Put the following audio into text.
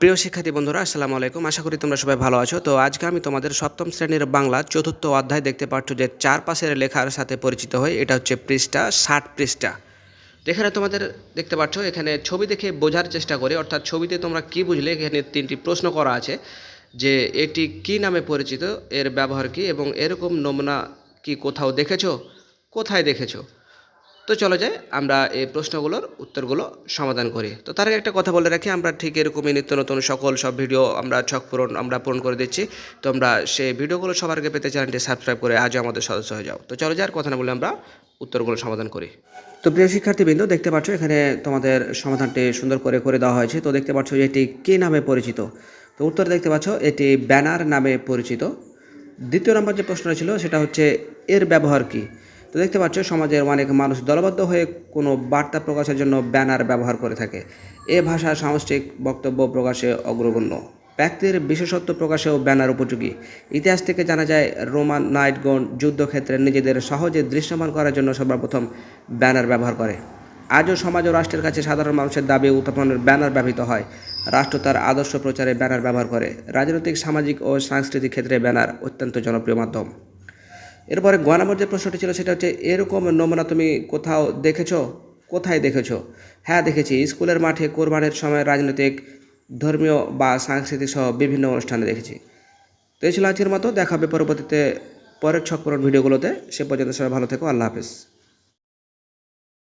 প্রিয় শিক্ষার্থী বন্ধুরা, আসসালামু আলাইকুম। আশা করি তোমরা সবাই ভালো আছো। তো আজকে আমি তোমাদের সপ্তম শ্রেণির বাংলা চতুর্থ অধ্যায় দেখতে পাচ্ছ যে চার পাশের লেখার সাথে পরিচিত হয় এটা হচ্ছে পৃষ্ঠা ষাট পৃষ্ঠা। এখানে তোমাদের দেখতে পাচ্ছ, এখানে ছবি দেখে বোঝার চেষ্টা করে। অর্থাৎ ছবিতে তোমরা কি বুঝলে? এখানে তিনটি প্রশ্ন করা আছে যে এটি কি নামে পরিচিত? এর ব্যবহার কি? এবং এরকম নমুনা কি কোথাও দেখেছ? কোথায় দেখেছ? তো চলো যাই, আমরা এই প্রশ্নগুলোর উত্তরগুলো সমাধান করি। তো তার একটা কথা বলে রাখি, আমরা ঠিক এরকমই নিত্য নতুন সকল সব ভিডিও আমরা ছক পূরণ, আমরা পূরণ করে দিচ্ছি। তো আমরা সেই ভিডিওগুলো সবার আগে পেতে চ্যানেলটি সাবস্ক্রাইব করে আজও আমাদের সদস্য হয়ে যাও। তো চলো যার কথা না বলে আমরা উত্তরগুলো সমাধান করি। তো প্রিয় শিক্ষার্থীবৃন্দ, দেখতে পাচ্ছ এখানে তোমাদের সমাধানটি সুন্দর করে করে দেওয়া হয়েছে। তো দেখতে পাচ্ছ যে এটি কী নামে পরিচিত? তো উত্তর দেখতে পাচ্ছ এটি ব্যানার নামে পরিচিত। দ্বিতীয় নম্বর যে প্রশ্ন ছিল, সেটা হচ্ছে এর ব্যবহার কি? তো দেখতে পাচ্ছ, সমাজের অনেক মানুষ দলবদ্ধ হয়ে কোনো বার্তা প্রকাশের জন্য ব্যানার ব্যবহার করে থাকে। এ ভাষা সাংস্কৃতিক বক্তব্য প্রকাশে অগ্রগণ্য। ব্যক্তির বিশেষত্ব প্রকাশেও ব্যানার উপযোগী। ইতিহাস থেকে জানা যায়, রোমান নাইটগণ যুদ্ধক্ষেত্রে নিজেদের সহজে দৃশ্যমান করার জন্য সর্বপ্রথম ব্যানার ব্যবহার করে। আজও সমাজ ও রাষ্ট্রের কাছে সাধারণ মানুষের দাবি উত্থাপনের ব্যানার ব্যবহৃত হয়। রাষ্ট্র তার আদর্শ প্রচারে ব্যানার ব্যবহার করে। রাজনৈতিক, সামাজিক ও সাংস্কৃতিক ক্ষেত্রে ব্যানার অত্যন্ত জনপ্রিয় মাধ্যম। এরপরে গ নম্বর যে প্রশ্নটি ছিল সেটা হচ্ছে, এরকম নমুনা তুমি কোথাও দেখেছ? কোথায় দেখেছ? হ্যাঁ দেখেছি। স্কুলের মাঠে কোরবানের সময় রাজনৈতিক, ধর্মীয় বা সাংস্কৃতিক সহ বিভিন্ন অনুষ্ঠানে দেখেছি। তো এই ছিল আজকের মতো। দেখা হবে পরবর্তীতে পরের ছক ভিডিওগুলোতে। সে পর্যন্ত সবাই ভালো থেকো। আল্লাহ হাফিজ।